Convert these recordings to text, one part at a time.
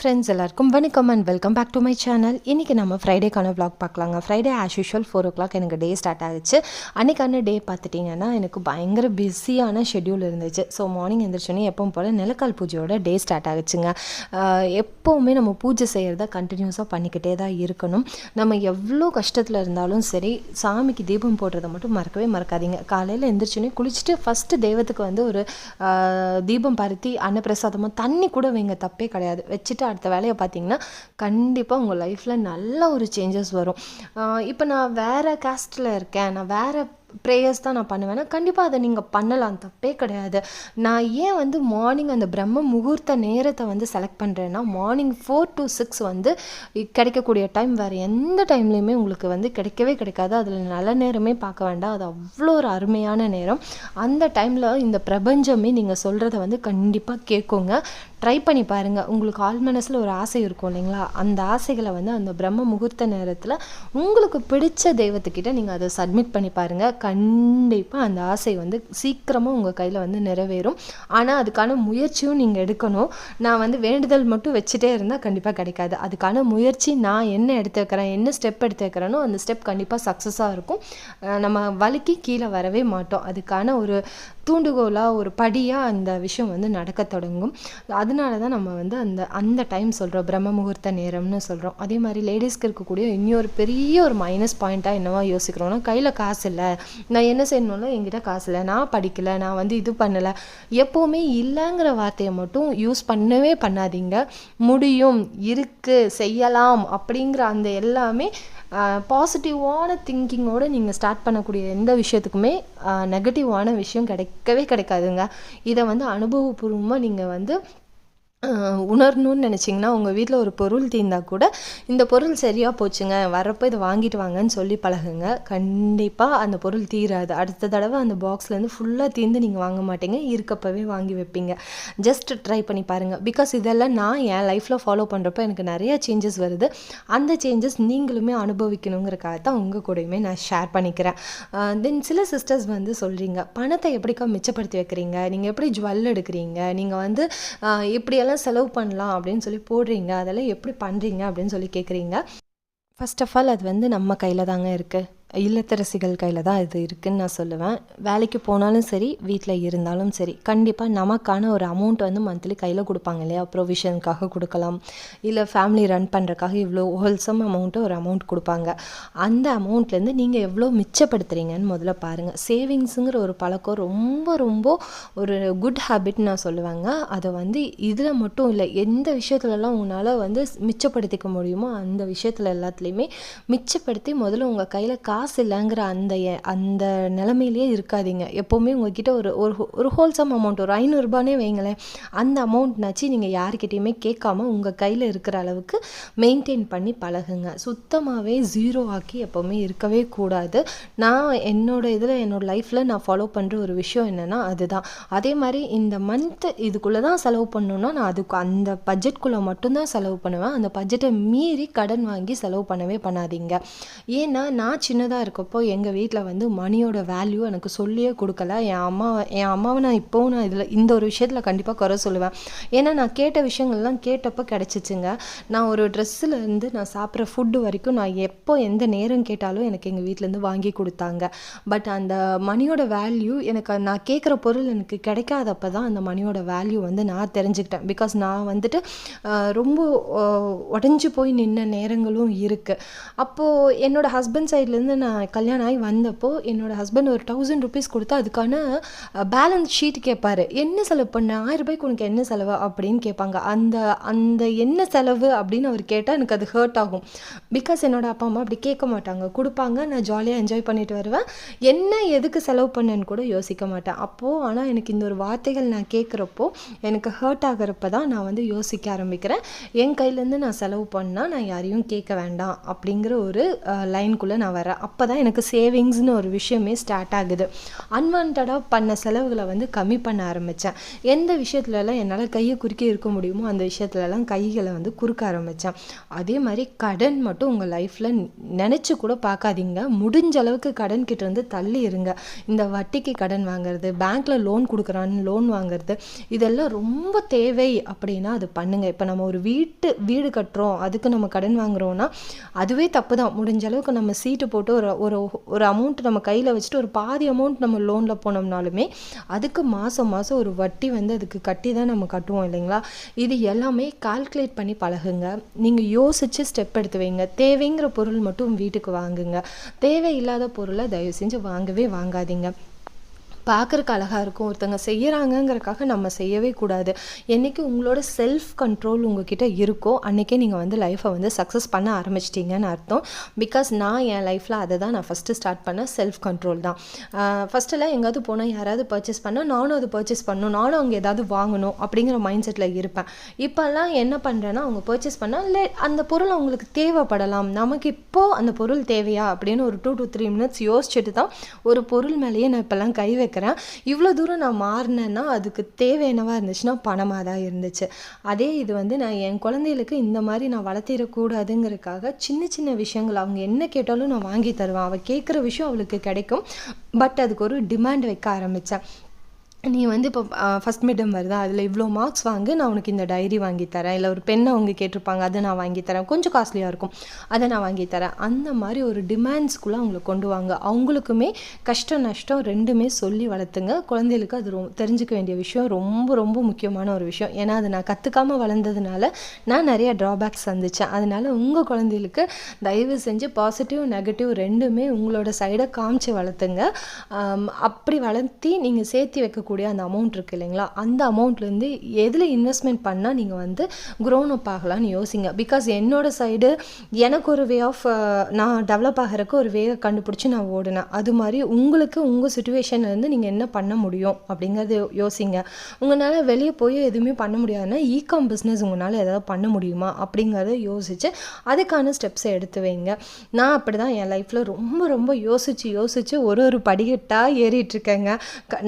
Friends எல்லாருக்கும் வணக்கம் and welcome back to my channel இன்றைக்கி நம்ம ஃப்ரைடேக்கான vlog பார்க்கலாங்க. Friday as usual four o'clock எனக்கு டே ஸ்டார்ட் ஆகுச்சு அன்றைக்கான டே பார்த்துட்டிங்கன்னா எனக்கு பயங்கர பிஸியான ஷெட்யூல் இருந்துச்சு. ஸோ மார்னிங் எழுந்திரிச்சோன்னே எப்பவும் போல் நிலக்கால் பூஜையோட டே ஸ்டார்ட் ஆகுச்சுங்க எப்போவுமே நம்ம பூஜை செய்கிறத கண்டினியூஸாக பண்ணிக்கிட்டே தான் இருக்கணும். நம்ம எவ்வளோ கஷ்டத்தில் இருந்தாலும் சரி சாமிக்கு தீபம் போடுறத மட்டும் மறக்கவே மறக்காதீங்க. காலையில் எந்திரிச்சோன்னே குளிச்சுட்டு ஃபஸ்ட்டு தெய்வத்துக்கு வந்து ஒரு தீபம் பருத்தி அன்னப்பிரசாதமாக தண்ணி கூட வைங்க. தப்பே கிடையாது. வச்சுட்டு அடுத்த வேலையை பார்த்தீங்கன்னா கண்டிப்பாக உங்கள் லைஃப்பில் நல்ல ஒரு சேஞ்சஸ் வரும். இப்போ நான் வேறு காஸ்ட்டில் இருக்கேன். நான் வேறு ப்ரேயர்ஸ் தான் நான் பண்ணுவேன்னா கண்டிப்பாக அதை நீங்கள் பண்ணலாம். தப்பே கிடையாது. நான் ஏன் வந்து மார்னிங் அந்த பிரம்ம முகூர்த்த நேரத்தை வந்து செலக்ட் பண்ணுறேன்னா மார்னிங் ஃபோர் டு சிக்ஸ் வந்து கிடைக்கக்கூடிய டைம் வேறு எந்த டைம்லையுமே உங்களுக்கு வந்து கிடைக்கவே கிடைக்காது. அதில் நல்ல நேரமே பார்க்க வேண்டாம். அது அவ்வளோ ஒரு அருமையான நேரம். அந்த டைமில் இந்த பிரபஞ்சமே நீங்கள் சொல்கிறத வந்து கண்டிப்பாக கேட்குங்க. ட்ரை பண்ணி பாருங்கள் உங்களுக்கு ஆள் மனசில் ஒரு ஆசை இருக்கும் இல்லைங்களா? அந்த ஆசைகளை வந்து அந்த பிரம்ம முகூர்த்த நேரத்தில் உங்களுக்கு பிடிச்ச தெய்வத்துக்கிட்ட நீங்கள் அதை சப்மிட் பண்ணி பாருங்கள் கண்டிப்பாக அந்த ஆசை வந்து சீக்கிரமாக உங்கள் கையில் வந்து நிறைவேறும். ஆனால் அதுக்கான முயற்சியும் நீங்கள் எடுக்கணும். நான் வந்து வேண்டுதல் மட்டும் வச்சுட்டே இருந்தால் கண்டிப்பாக கிடைக்காது. அதுக்கான முயற்சி நான் என்ன எடுத்து வைக்கிறேன் என்ன ஸ்டெப் எடுத்து வைக்கிறேனோ அந்த ஸ்டெப் கண்டிப்பாக சக்ஸஸாக இருக்கும். நம்ம வலிக்கு கீழே வரவே மாட்டோம். அதுக்கான ஒரு தூண்டுகோலாக ஒரு படியாக அந்த விஷயம் வந்து நடக்க தொடங்கும். அதனால தான் நம்ம வந்து அந்த அந்த டைம் சொல்கிறோம் பிரம்ம முகூர்த்த நேரம்னு சொல்கிறோம் அதே மாதிரி லேடிஸ்க்கு இருக்கக்கூடிய இன்னொரு பெரிய ஒரு மைனஸ் பாயிண்ட்டாக என்னவா யோசிக்கிறோம்னா கையில் காசு இல்லை. நான் என்ன செய்யணும்னா என்கிட்ட காசு இல்லை. நான் படிக்கலை. நான் வந்து இது பண்ணலை. எப்போவுமே இல்லைங்கிற வார்த்தையை மட்டும் யூஸ் பண்ணவே பண்ணாதீங்க. முடியும் இருக்குது செய்யலாம் அப்படிங்கிற அந்த எல்லாமே பாசிட்டிவான திங்கிங்கோடு நீங்கள் ஸ்டார்ட் பண்ணக்கூடிய எந்த விஷயத்துக்குமே நெகட்டிவான விஷயம் கிடைக்கவே கிடைக்காதுங்க. இதை வந்து அனுபவபூர்வமாக நீங்கள் வந்து உணரணும்னு நினச்சிங்கன்னா உங்கள் வீட்டில் ஒரு பொருள் தீர்ந்தால் கூட இந்த பொருள் சரியாக போச்சுங்க. வரப்போ இதை வாங்கிட்டு வாங்கன்னு சொல்லி பழகுங்க. கண்டிப்பாக அந்த பொருள் தீராது. அடுத்த தடவை அந்த பாக்ஸ்லேருந்து ஃபுல்லாக தீர்ந்து நீங்கள் வாங்க மாட்டீங்க. இருக்கப்பவே வாங்கி வைப்பீங்க. ஜஸ்ட் ட்ரை பண்ணி பாருங்கள் பிகாஸ் இதெல்லாம் நான் என் லைஃப்பில் ஃபாலோ பண்ணுறப்போ எனக்கு நிறையா சேஞ்சஸ் வருது. அந்த சேஞ்சஸ் நீங்களுமே அனுபவிக்கணுங்கிறக்காக தான் உங்கள் கூடயுமே நான் ஷேர் பண்ணிக்கிறேன். தென் சில சிஸ்டர்ஸ் வந்து சொல்கிறீங்க பணத்தை எப்படிக்கா மிச்சப்படுத்தி வைக்கிறீங்க? நீங்கள் எப்படி ஜுவல் எடுக்கிறீங்க? நீங்கள் வந்து இப்படியெல்லாம் எப்படியெல்லாம் செலவு பண்ணலாம் அப்படின்னு சொல்லி போடுறீங்க அதெல்லாம் எப்படி பண்ணுறீங்க அப்படின்னு சொல்லி கேட்குறீங்க ஃபஸ்ட் ஆஃப் ஆல் அது வந்து நம்ம கையில் தாங்க இருக்குது இல்லத்தரசிகள் கையில் தான் இது இருக்குன்னு நான் சொல்லுவேன். வேலைக்கு போனாலும் சரி வீட்டில் இருந்தாலும் சரி கண்டிப்பாக நமக்கான ஒரு அமௌண்ட் வந்து மந்த்லி கையில் கொடுப்பாங்க இல்லையா? ப்ரொவிஷனுக்காக கொடுக்கலாம். இல்லை ஃபேமிலி ரன் பண்ணுறக்காக இவ்வளோ ஹோல்சம் அமௌண்ட்டு ஒரு அமௌண்ட் கொடுப்பாங்க. அந்த அமௌண்ட்லேருந்து நீங்கள் எவ்வளோ மிச்சப்படுத்துறீங்கன்னு முதல்ல பாருங்கள் சேவிங்ஸுங்கிற ஒரு பழக்கம் ரொம்ப ரொம்ப ஒரு குட் ஹேபிட் நான் சொல்லுவேங்க. அதை வந்து இதில் மட்டும் இல்லை எந்த விஷயத்துலலாம் உங்களால் வந்து மிச்சப்படுத்திக்க முடியுமோ அந்த விஷயத்தில் எல்லாத்துலேயுமே மிச்சப்படுத்தி முதல்ல உங்கள் கையில் கா காசு இல்லைங்கிற அந்த எ- அந்த நிலமையிலேயே இருக்காதீங்க. எப்போவுமே உங்ககிட்ட ஒரு ஒரு ஒரு ஹோல்சம் அமௌண்ட் ஒரு ஐநூறுரூபானே வைங்களேன். அந்த அமௌண்ட்னாச்சு நீங்கள் யாருக்கிட்டேயுமே கேட்காம உங்கள் கையில் இருக்கிற அளவுக்கு மெயின்டைன் பண்ணி பழகுங்க. சுத்தமாகவே ஜீரோ ஆக்கி எப்போவுமே இருக்கவே கூடாது. நான் என்னோட இதில் என்னோட லைஃப்பில் நான் ஃபாலோ பண்ணுற ஒரு விஷயம் என்னென்னா அதுதான். அதே மாதிரி இந்த மந்த்து இதுக்குள்ளே தான் செலவு பண்ணணும்னா நான் அதுக்கு அந்த பட்ஜெட்குள்ளே மட்டும்தான் செலவு பண்ணுவேன். அந்த பட்ஜெட்டை மீறி கடன் வாங்கி செலவு பண்ணவே பண்ணாதீங்க. ஏன்னா நான் சின்னதாக இருக்கப்போ எங்கள் வீட்டில் வந்து மணியோட வேல்யூ எனக்கு சொல்லியே கொடுக்கல. என் அம்மா என் அம்மாவை நான் இப்போவும் நான் இதில் இந்த ஒரு விஷயத்தில் கண்டிப்பாக குறை சொல்லுவேன். ஏன்னா நான் கேட்ட விஷயங்கள்லாம் கேட்டப்போ கிடச்சிச்சுங்க. நான் ஒரு ட்ரெஸ்ஸுலேருந்து நான் சாப்பிட்ற ஃபுட்டு வரைக்கும் நான் எப்போ எந்த நேரம் கேட்டாலும் எனக்கு எங்கள் வீட்டிலேருந்து வாங்கி கொடுத்தாங்க. பட் அந்த மணியோட வேல்யூ எனக்கு நான் கேட்குற பொருள் எனக்கு கிடைக்காதப்ப தான் அந்த மணியோட வேல்யூ வந்து நான் தெரிஞ்சுக்கிட்டேன். பிகாஸ் நான் வந்துட்டு ரொம்ப உடஞ்சி போய் நின்ன நேரங்களும் இருக்குது அப்போது என்னோட ஹஸ்பண்ட் சைட்லேருந்து நான் கல்யாணம் ஆகி வந்தப்போ என்னோட ஹஸ்பண்ட் ஒரு தௌசண்ட் ருபீஸ் கொடுத்து அதுக்கான பேலன்ஸ் ஷீட் கேட்பார் என்ன செலவு பண்ண? ஆயிரம் ரூபாய்க்கு உனக்கு என்ன செலவு? அப்படின்னு கேட்பாங்க அந்த அந்த என்ன செலவு அப்படின்னு அவர் கேட்டால் எனக்கு அது ஹர்ட் ஆகும். பிகாஸ் என்னோட அப்பா அம்மா அப்படி கேட்க மாட்டாங்க. கொடுப்பாங்க நான் ஜாலியாக என்ஜாய் பண்ணிட்டு வருவேன். என்ன எதுக்கு செலவு பண்ணேன்னு கூட யோசிக்க மாட்டேன். அப்போது ஆனால் எனக்கு இந்த ஒரு வார்த்தைகள் நான் கேட்குறப்போ எனக்கு ஹர்ட் ஆகிறப்ப தான் நான் வந்து யோசிக்க ஆரம்பிக்கிறேன். என் கையிலேருந்து நான் செலவு பண்ணால் நான் யாரையும் கேட்க வேண்டாம் அப்படிங்கிற ஒரு லைனுக்குள்ளே நான் வரேன். அப்போ தான் எனக்கு சேவிங்ஸ்னு ஒரு விஷயமே ஸ்டார்ட் ஆகுது. அன்வான்டாக பண்ண செலவுகளை வந்து கம்மி பண்ண ஆரம்பித்தேன் எந்த விஷயத்துலலாம் என்னால் கையை குறுக்கி இருக்க முடியுமோ அந்த விஷயத்துலலாம் கைகளை வந்து குறுக்க ஆரம்பித்தேன் அதே மாதிரி கடன் மட்டும் உங்கள் லைஃப்பில் நினச்சி கூட பார்க்காதீங்க. முடிஞ்ச அளவுக்கு கடன் கிட்ட இருந்து தள்ளி இருங்க. இந்த வட்டிக்கு கடன் வாங்குறது பேங்க்கில் லோன் கொடுக்குறான்னு லோன் வாங்குறது இதெல்லாம் ரொம்ப தேவை அப்படின்னா அது பண்ணுங்கள் இப்போ நம்ம ஒரு வீட்டு வீடு கட்டுறோம் அதுக்கு நம்ம கடன் வாங்குகிறோன்னா அதுவே தப்பு தான். முடிஞ்ச அளவுக்கு நம்ம சீட்டு போட்டு ஒரு ஒரு ஒரு அமௌண்ட் நம்ம கையில் வச்சுட்டு ஒரு பாதி அமௌண்ட் நம்ம லோனில் போனோம்னாலுமே அதுக்கு மாதம் மாதம் ஒரு வட்டி வந்து அதுக்கு கட்டி தான் நம்ம கட்டுவோம் இல்லைங்களா? இது எல்லாமே கால்குலேட் பண்ணி பழகுங்க. நீங்கள் யோசித்து ஸ்டெப் எடுத்து வைங்க. தேவைங்கிற பொருள் மட்டும் வீட்டுக்கு வாங்குங்க. தேவையில்லாத பொருளை தயவு செஞ்சு வாங்கவே வாங்காதீங்க. பார்க்குறக்கு அழகாக இருக்கும். ஒருத்தங்க செய்கிறாங்கங்கிறக்காக நம்ம செய்யவே கூடாது. என்றைக்கு உங்களோட செல்ஃப் கண்ட்ரோல் உங்ககிட்ட இருக்கோ அன்றைக்கே நீங்கள் வந்து லைஃப்பை வந்து சக்ஸஸ் பண்ண ஆரம்பிச்சிட்டிங்கன்னு அர்த்தம். பிகாஸ் நான் என் லைஃப்பில் அதை தான் நான் ஃபஸ்ட்டு ஸ்டார்ட் பண்ண செல்ஃப் கண்ட்ரோல் தான். ஃபஸ்ட்டெல்லாம் எங்கேயாவது போனால் யாராவது பர்ச்சேஸ் பண்ணால் நானும் அது பர்ச்சேஸ் பண்ணணும். நானும் அவங்க ஏதாவது வாங்கணும் அப்படிங்கிற மைண்ட் செட்டில் இருப்பேன். இப்போல்லாம் என்ன பண்ணுறேன்னா அவங்க பர்ச்சேஸ் பண்ணால் இல்லை அந்த பொருள் அவங்களுக்கு தேவைப்படலாம். நமக்கு இப்போது அந்த பொருள் தேவையா? அப்படின்னு ஒரு டூ டு த்ரீ மினிட்ஸ் யோசிச்சுட்டு தான் ஒரு பொருள் மேலேயே நான் இப்போல்லாம் கை வைக்கிறேன் இவ்வளோ தூரம் நான் மாறினேன்னா அதுக்கு தேவை இருந்துச்சுன்னா பணமாக தான் இருந்துச்சு. அதே இது வந்து நான் என் குழந்தைகளுக்கு இந்த மாதிரி நான் வளர்த்திடக்கூடாதுங்கிறதுக்காக சின்ன சின்ன விஷயங்கள் அவங்க என்ன கேட்டாலும் நான் வாங்கி தருவேன். அவள் கேட்குற விஷயம் அவளுக்கு கிடைக்கும். பட் அதுக்கு ஒரு டிமாண்ட் வைக்க ஆரம்பித்தேன். நீ வந்து இப்போ ஃபஸ்ட் மிட்டம் வருதா? அதில் இவ்வளோ மார்க்ஸ் வாங்கு நான் உனக்கு இந்த டைரி வாங்கி தரேன். இல்லை ஒரு பெண்ணை அவங்க கேட்டிருப்பாங்க அதை நான் வாங்கி தரேன். கொஞ்சம் காஸ்ட்லியாக இருக்கும். அதை நான் வாங்கி தரேன். அந்த மாதிரி ஒரு டிமாண்ட்ஸ்குள்ளே அவங்களை கொண்டு வாங்க. அவங்களுக்குமே கஷ்டம் நஷ்டம் ரெண்டுமே சொல்லி வளர்த்துங்க. குழந்தைகளுக்கு அது ரொம்ப தெரிஞ்சுக்க வேண்டிய விஷயம் ரொம்ப ரொம்ப முக்கியமான ஒரு விஷயம். ஏன்னா அதை நான் கற்றுக்காமல் வளர்ந்ததுனால நான் நிறைய ட்ராபேக்ஸ் சந்தித்தேன் அதனால் உங்கள் குழந்தைகளுக்கு தயவு செஞ்சு பாசிட்டிவ் நெகட்டிவ் ரெண்டுமே உங்களோட சைடை காமிச்சு வளர்த்துங்க. அப்படி வளர்த்தி நீங்கள் சேர்த்து இருக்கக்கூடிய அந்த அமௌண்ட் இருக்குது இல்லைங்களா? அந்த அமௌண்ட்லேருந்து எதில் இன்வெஸ்ட்மெண்ட் பண்ணால் நீங்கள் வந்து க்ரோன் அப் ஆகலான்னு யோசிங்க. பிகாஸ் என்னோட சைடு எனக்கு ஒரு வே ஆஃப் நான் டெவலப் ஆகிறதுக்கு ஒரு வே கண்டுபிடிச்சி நான் ஓடினேன். அது மாதிரி உங்களுக்கு உங்கள் சுச்சுவேஷன்லேருந்து நீங்கள் என்ன பண்ண முடியும் அப்படிங்கிறது யோசிங்க. உங்களால் வெளியே போய் எதுவுமே பண்ண முடியாதுன்னா ஈகாம் பிஸ்னஸ் உங்களால் ஏதாவது பண்ண முடியுமா அப்படிங்கிறத யோசித்து அதுக்கான ஸ்டெப்ஸை எடுத்து வைங்க. நான் அப்படி தான் என் லைஃப்பில் ரொம்ப ரொம்ப யோசித்து யோசித்து ஒரு ஒரு படிக்கட்டாக ஏறிட்டுருக்கேங்க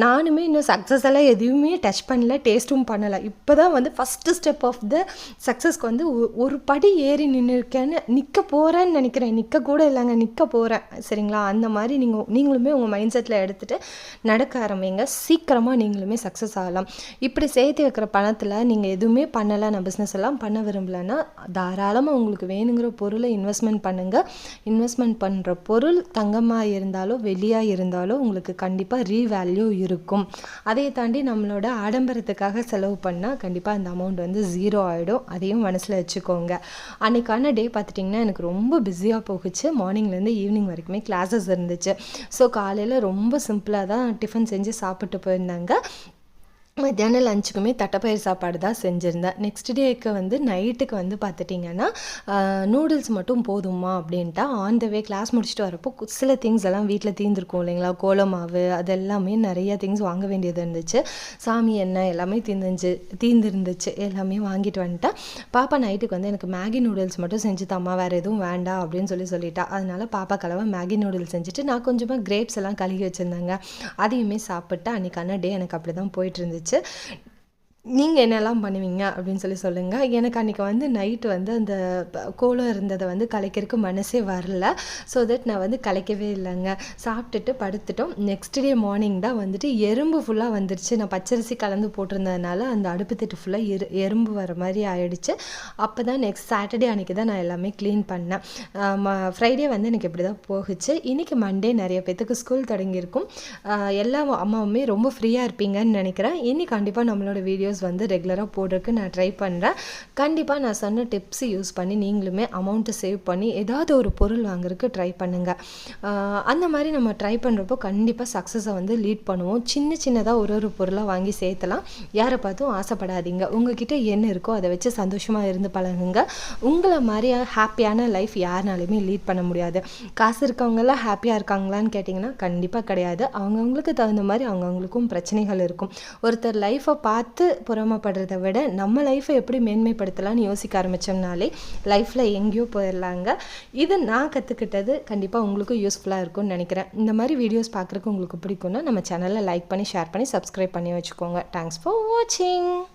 நானுமே இன்னும் சக்ஸஸ் எல்லாம் எதுவுமே டச் பண்ணல டேஸ்ட்டும் பண்ணலை. இப்போ தான் வந்து ஃபஸ்ட்டு ஸ்டெப் ஆஃப் த சக்ஸஸ்க்கு வந்து ஒ- ஒரு படி ஏறி நின்று இருக்கேன்னு நிற்க போகிறேன்னு நினைக்கிறேன். நிற்க கூட இல்லைங்க நிற்க போகிறேன் சரிங்களா? அந்த மாதிரி நீங்கள் நீங்களுமே உங்கள் மைண்ட் செட்டில் எடுத்துகிட்டு நடக்க ஆரம்பிங்க. சீக்கிரமாக நீங்களுமே சக்ஸஸ் ஆகலாம். இப்படி சேர்த்து வைக்கிற பணத்தில் நீங்கள் எதுவுமே பண்ணலை நான் பிஸ்னஸ் எல்லாம் பண்ண விரும்பலைன்னா தாராளமாக உங்களுக்கு வேணுங்கிற பொருளை இன்வெஸ்ட்மெண்ட் பண்ணுங்கள் இன்வெஸ்ட்மெண்ட் பண்ணுற பொருள் தங்கமாக இருந்தாலோ வெளியாக இருந்தாலோ உங்களுக்கு கண்டிப்பாக ரீவேல்யூ இருக்கும். அதை தாண்டி நம்மளோட ஆடம்பரத்துக்காக செலவு பண்ணால் கண்டிப்பாக அந்த அமௌண்ட் வந்து ஜீரோ ஆகிடும் அதையும் மனசில் வச்சுக்கோங்க. அன்றைக்கான டே பார்த்துட்டிங்கன்னா எனக்கு ரொம்ப பிஸியாக போகுச்சு. மார்னிங்லேருந்து ஈவினிங் வரைக்குமே கிளாஸஸ் இருந்துச்சு. ஸோ காலையில் ரொம்ப சிம்பிளாக தான் டிஃபன் செஞ்சு சாப்பிட்டு போயிருந்தாங்க. மத்தியானம் லஞ்சுக்குமே தட்டைப்பயிர் சாப்பாடு தான் செஞ்சுருந்தேன் நெக்ஸ்ட் டேக்கு வந்து நைட்டுக்கு வந்து பார்த்துட்டிங்கன்னா நூடுல்ஸ் மட்டும் போதுமா அப்படின்ட்டா ஆன் த வே கிளாஸ் முடிச்சுட்டு வரப்போ சில திங்ஸ் எல்லாம் வீட்டில் தீர்ந்துருக்கும் இல்லைங்களா? கோலமாவு மாவு அது எல்லாமே நிறைய திங்ஸ் வாங்க வேண்டியது இருந்துச்சு. சாமி எண்ணெய் எல்லாமே தீர்ந்துச்சு தீர்ந்துருந்துச்சு எல்லாமே வாங்கிட்டு வந்துட்டேன் பாப்பா நைட்டுக்கு வந்து எனக்கு மேகி நூடுல்ஸ் மட்டும் செஞ்சு தாம்மா வேறு எதுவும் வேண்டாம் அப்படின்னு சொல்லி சொல்லிட்டா. அதனால பாப்பா கலவை மேகி நூடுல்ஸ் செஞ்சுட்டு நான் கொஞ்சமாக கிரேப்ஸ் எல்லாம் கழுகி வச்சுருந்தேங்க. அதையுமே சாப்பிட்டு அன்றைக்கான டே எனக்கு அப்படி தான் போயிட்டு இருந்துச்சு. için நீங்கள் என்னெல்லாம் பண்ணுவீங்க அப்படின்னு சொல்லி சொல்லுங்கள் எனக்கு அன்றைக்கி வந்து நைட்டு வந்து அந்த கோலம் இருந்ததை வந்து கலைக்கிறதுக்கு மனசே வரல. ஸோ தட் நான் வந்து கலைக்கவே இல்லைங்க. சாப்பிட்டுட்டு படுத்துட்டோம். நெக்ஸ்ட் டே மார்னிங் தான் வந்துட்டு எறும்பு ஃபுல்லாக வந்துருச்சு. நான் பச்சரிசி கலந்து போட்டிருந்ததுனால அந்த அடுப்பு திட்டு ஃபுல்லாக எரு எறும்பு வர மாதிரி ஆயிடுச்சு. அப்போ தான் நெக்ஸ்ட் சாட்டர்டே அன்றைக்கி தான் நான் எல்லாமே க்ளீன் பண்ணேன். ஃப்ரைடே வந்து எனக்கு இப்படி தான் போகுச்சு. இன்றைக்கி மண்டே நிறைய பேத்துக்கு ஸ்கூல் தொடங்கியிருக்கும். எல்லா அம்மாவுமே ரொம்ப ஃப்ரீயாக இருப்பீங்கன்னு நினைக்கிறேன். இனி கண்டிப்பாக நம்மளோட வீடியோ வீடியோஸ் வந்து ரெகுலராக போடுறதுக்கு நான் ட்ரை பண்ணுறேன் கண்டிப்பாக நான் சொன்ன டிப்ஸ் யூஸ் பண்ணி நீங்களுமே அமௌண்ட்டை சேவ் பண்ணி ஏதாவது ஒரு பொருள் வாங்குறதுக்கு ட்ரை பண்ணுங்கள் அந்த மாதிரி நம்ம ட்ரை பண்ணுறப்போ கண்டிப்பாக சக்ஸஸை வந்து லீட் பண்ணுவோம். சின்ன சின்னதாக ஒரு ஒரு பொருளாக வாங்கி சேர்த்தலாம். யாரை பார்த்தும் ஆசைப்படாதீங்க. உங்ககிட்ட என்ன இருக்கோ அதை வச்சு சந்தோஷமாக இருந்து பழகுங்க. உங்களை மாதிரி ஹாப்பியான லைஃப் யாருனாலுமே லீட் பண்ண முடியாது. காசு இருக்கவங்கெல்லாம் ஹாப்பியாக இருக்காங்களான்னு கேட்டிங்கன்னா கண்டிப்பாக கிடையாது. அவங்கவுங்களுக்கு தகுந்த மாதிரி அவங்கவுங்களுக்கும் பிரச்சனைகள் இருக்கும். ஒருத்தர் லைஃப்பை பார்த்து பொறாமப்படுறத விட நம்ம லைஃப்பை எப்படி மேன்மைப்படுத்தலாம்னு யோசிக்க ஆரம்பித்தோம்னாலே லைஃப்பில் எங்கேயோ போயிடலாங்க. இது நான் கற்றுக்கிட்டது கண்டிப்பாக உங்களுக்கும் யூஸ்ஃபுல்லாக இருக்கும்னு நினைக்கிறேன். இந்த மாதிரி வீடியோஸ் பார்க்குறக்கு உங்களுக்கு பிடிக்கும்னா நம்ம சேனலை லைக் பண்ணி ஷேர் பண்ணி சப்ஸ்கிரைப் பண்ணி வச்சுக்கோங்க. தேங்க்ஸ் ஃபார் வாட்சிங்